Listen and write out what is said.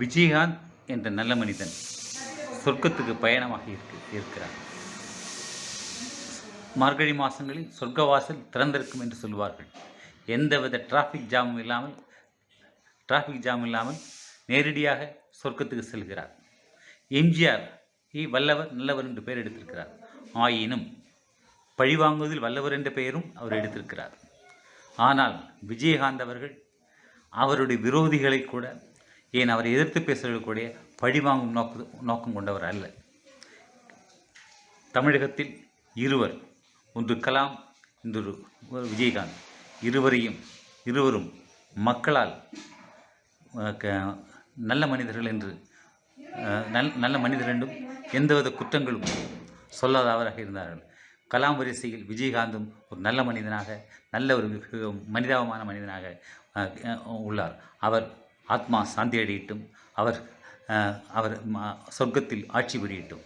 விஜயகாந்த் என்ற நல்ல மனிதன் சொர்க்கத்துக்கு பயணமாக இருக்கு இருக்கிறார். மார்கழி மாதங்களில் சொர்க்கவாசல் திறந்திருக்கும் என்று சொல்வார்கள். எந்தவித டிராஃபிக் ஜாமும் இல்லாமல் டிராஃபிக் ஜாம் இல்லாமல் நேரடியாக சொர்க்கத்துக்கு செல்கிறார். எம்ஜிஆர் இ வல்லவர் நல்லவர் என்று பெயர் எடுத்திருக்கிறார். ஆயினும் பழிவாங்குவதில் வல்லவர் என்ற பெயரும் அவர் எடுத்திருக்கிறார். ஆனால் விஜயகாந்த் அவர்கள் அவருடைய விரோதிகளை கூட ஏன் அவரை எதிர்த்து பேசுவர்கள் பழிவாங்கும் நோக்க நோக்கம் கொண்டவர் அல்ல. தமிழகத்தில் இருவர் ஒன்று கலாம் இன்னொரு விஜயகாந்த். இருவரையும் இருவரும் மக்களால் க- நல்ல மனிதர்கள் என்று நல் நல்ல மனிதர் என்றும் எந்தவித குற்றங்களும் சொல்லாதவராக இருந்தார்கள். கலாம் வரிசையில் விஜயகாந்தும் ஒரு நல்ல மனிதனாக நல்ல ஒரு மனிதாபமான மனிதனாக உள்ளார். அவர் ஆத்மா சாந்தி அடையட்டும் அவர் அவர் சொர்க்கத்தில் ஆட்சி புரியட்டும்.